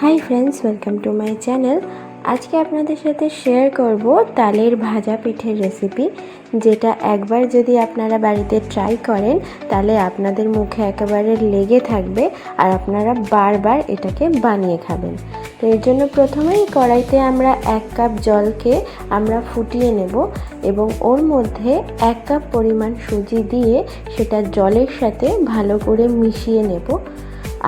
Hi friends welcome to my channel আজকে আপনাদের সাথে শেয়ার করব তালের ভাজা পিঠের রেসিপি যেটা একবার যদি আপনারা বাড়িতে ট্রাই করেন, তাহলে আপনাদের মুখে একেবারে লেগে থাকবে আর আপনারা বারবার এটাকে বানিয়ে খাবেন। তো এর জন্য প্রথমেই কড়াইতে আমরা এক কাপ জলকে আমরা ফুটিয়ে নেব এবং ওর মধ্যে এক কাপ পরিমাণ সুজি দিয়ে সেটা জলের সাথে ভালো করে মিশিয়ে নেব।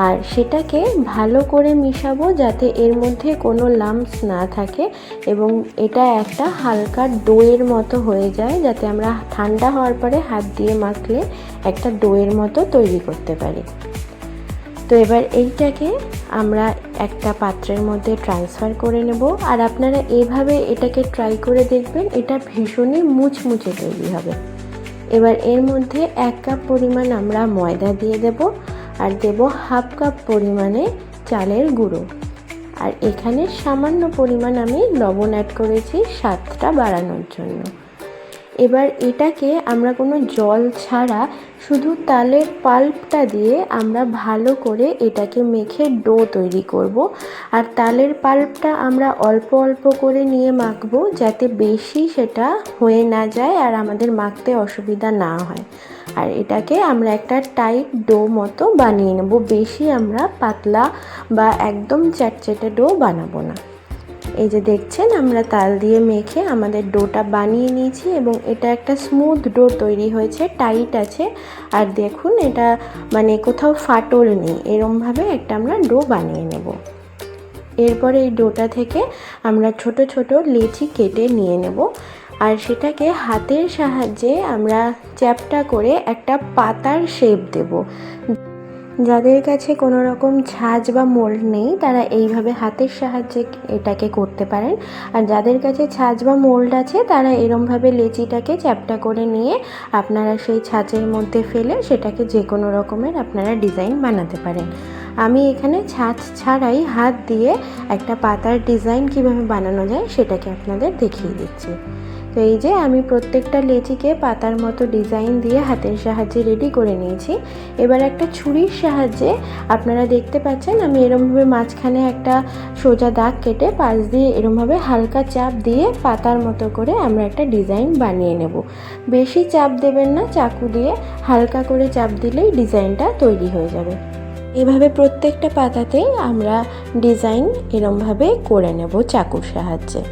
আর সেটাকে ভালো করে মিশাবো যাতে এর মধ্যে কোনো লাম্পস না থাকে এবং এটা একটা হালকা ডোয়ের মতো হয়ে যায় যাতে আমরা ঠান্ডা হওয়ার পরে হাত দিয়ে মাখলে একটা ডোয়ের মতো তৈরি করতে পারি। তো এবার এইটাকে আমরা একটা পাত্রের মধ্যে ট্রান্সফার করে নেব। আর আপনারা এভাবে এটাকে ট্রাই করে দেখবেন, এটা ভীষণই মুচমুচে তৈরি হবে। এবার এর মধ্যে এক কাপ পরিমাণ আমরা ময়দা দিয়ে দেবো। আর দেব হাফ কাপ পরিমাণে চালের গুঁড়ো। আর এখানে সামান্য পরিমাণ আমি লবণ অ্যাড করেছি স্বাদটা বাড়ানোর জন্য। এবার এটাকে আমরা কোনো জল ছাড়া শুধু তালের পাল্পটা দিয়ে আমরা ভালো করে এটাকে মেখে ডো তৈরি করব। আর তালের পাল্পটা আমরা অল্প অল্প করে নিয়ে মাখবো যাতে বেশি সেটা হয়ে না যায় আর আমাদের মাখতে অসুবিধা না হয়। আর এটাকে আমরা একটা টাইট ডো মতো বানিয়ে নেব। বেশি আমরা পাতলা বা একদম চ্যাটচেটে ডো বানাবো না। এই যে দেখছেন, আমরা তাল দিয়ে মেখে আমাদের ডোটা বানিয়ে নিয়েছি এবং এটা একটা স্মুথ ডো তৈরি হয়েছে টাইট আছে। আর দেখুন, এটা মানে কোথাও ফাটল নেই, এরমভাবে একটা আমরা ডো বানিয়ে নেব। এরপরে এই ডোটা থেকে আমরা ছোট ছোট লেচি কেটে নিয়ে নেব। আর সেটাকে হাতের সাহায্যে আমরা চ্যাপটা করে একটা পাতার শেপ দেব। যাদের কাছে কোনো রকম ছাঁচ বা মোল্ড নেই, তারা এইভাবে হাতের সাহায্যে এটাকে করতে পারেন। আর যাদের কাছে ছাঁচ বা মোল্ড আছে, তারা এরমভাবে লেচিটাকে চ্যাপটা করে নিয়ে আপনারা সেই ছাঁচের মধ্যে ফেলে সেটাকে যে কোনো রকমের আপনারা ডিজাইন বানাতে পারেন। আমি এখানে ছাঁচ ছাড়াই হাত দিয়ে একটা পাতার ডিজাইন কীভাবে বানানো যায়, সেটাকে আপনাদের দেখিয়ে দিচ্ছি। তো এই যে আমি প্রত্যেকটা লেচিকে পাতার মতো ডিজাইন দিয়ে হাতের সাহায্যে রেডি করে নিয়েছি। এবার একটা ছুরির সাহায্যে আপনারা দেখতে পাচ্ছেন, আমি এরমভাবে মাঝখানে একটা সোজা দাগ কেটে পাশ দিয়ে এরমভাবে হালকা চাপ দিয়ে পাতার মতো করে আমরা একটা ডিজাইন বানিয়ে নেব। বেশি চাপ দেবেন না, চাকু দিয়ে হালকা করে চাপ দিলেই ডিজাইনটা তৈরি হয়ে যাবে। এভাবে প্রত্যেকটা পাতাতেই আমরা ডিজাইন এরমভাবে করে নেব চাকুর সাহায্যে।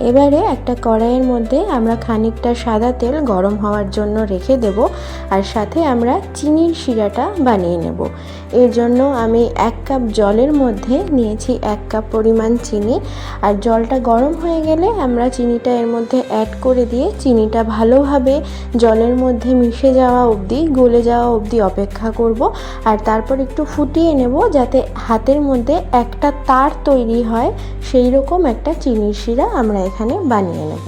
এবারে একটা কড়াইয়ের মধ্যে আমরা খানিকটা সাদা তেল গরম হওয়ার জন্য রেখে দেব আর সাথে আমরা চিনির শিরাটা বানিয়ে নেব। এর জন্য আমি এক কাপ জলের মধ্যে নিয়েছি এক কাপ পরিমাণ চিনি। আর জলটা গরম হয়ে গেলে আমরা চিনিটা এর মধ্যে অ্যাড করে দিয়ে চিনিটা ভালোভাবে জলের মধ্যে মিশে যাওয়া অবধি, গলে যাওয়া অবধি অপেক্ষা করব। আর তারপর একটু ফুটিয়ে নেব যাতে হাতের মধ্যে একটা তার তৈরি হয় সেই রকম একটা চিনির শিরা আমরা এখানে বানিয়ে নেব।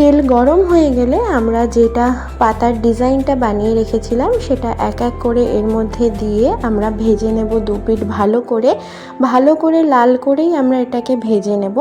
তেল গরম হয়ে গেলে আমরা যেটা পাতার ডিজাইনটা বানিয়ে রেখেছিলাম, সেটা এক এক করে এর মধ্যে দিয়ে আমরা ভেজে নেব দু পিঠ ভালো করে। ভালো করে লাল করেই আমরা এটাকে ভেজে নেব।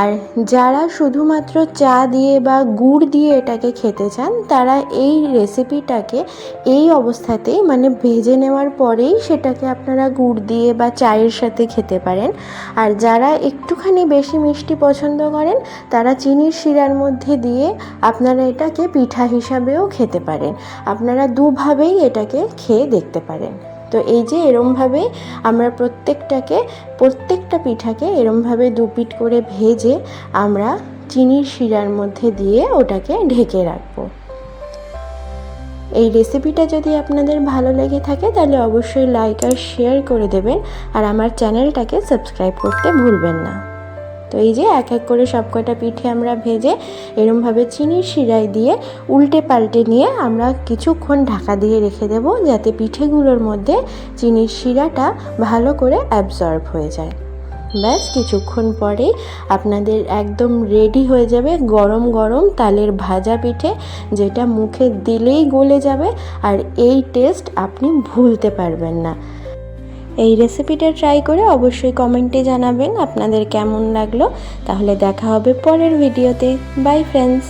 আর যারা শুধুমাত্র চা দিয়ে বা গুড় দিয়ে এটাকে খেতে চান, তারা এই রেসিপিটাকে এই অবস্থাতেই মানে ভেজে নেওয়ার পরেই সেটাকে আপনারা গুড় দিয়ে বা চায়ের সাথে খেতে পারেন। আর যারা একটুখানি বেশি মিষ্টি পছন্দ করেন, তারা চিনির শিরার মধ্যে দিয়ে আপনারা এটাকে পিঠা হিসাবেও খেতে পারেন। আপনারা দুভাবেই এটাকে খেয়ে দেখতে পারেন। তো এই যে এরমভাবে আমরা প্রত্যেকটাকে, প্রত্যেকটা পিঠাকে এরমভাবে দু পিঠ করে ভেজে আমরা চিনির শিরার মধ্যে দিয়ে ওটাকে ঢেকে রাখব। এই রেসিপিটা যদি আপনাদের ভালো লেগে থাকে তাহলে অবশ্যই লাইক আর শেয়ার করে দেবেন। আর আমার চ্যানেলটাকে সাবস্ক্রাইব করতে ভুলবেন না। তো এই যে এক এক করে সব কটা পিঠে আমরা ভেজে এরমভাবে চিনির শিরায় দিয়ে উল্টে পাল্টে নিয়ে আমরা কিছুক্ষণ ঢাকা দিয়ে রেখে দেব যাতে পিঠেগুলোর মধ্যে চিনির শিরাটা ভালো করে অ্যাবজর্ব হয়ে যায়। ব্যাস, কিছুক্ষণ পরেই আপনাদের একদম রেডি হয়ে যাবে গরম গরম তালের ভাজা পিঠে, যেটা মুখে দিলেই গলে যাবে আর এই টেস্ট আপনি ভুলতে পারবেন না। এই রেসিপিটা ট্রাই করে অবশ্যই কমেন্টে জানাবেন আপনাদের কেমন লাগল। তাহলে দেখা হবে পরের ভিডিওতে বাই ফ্রেন্ডস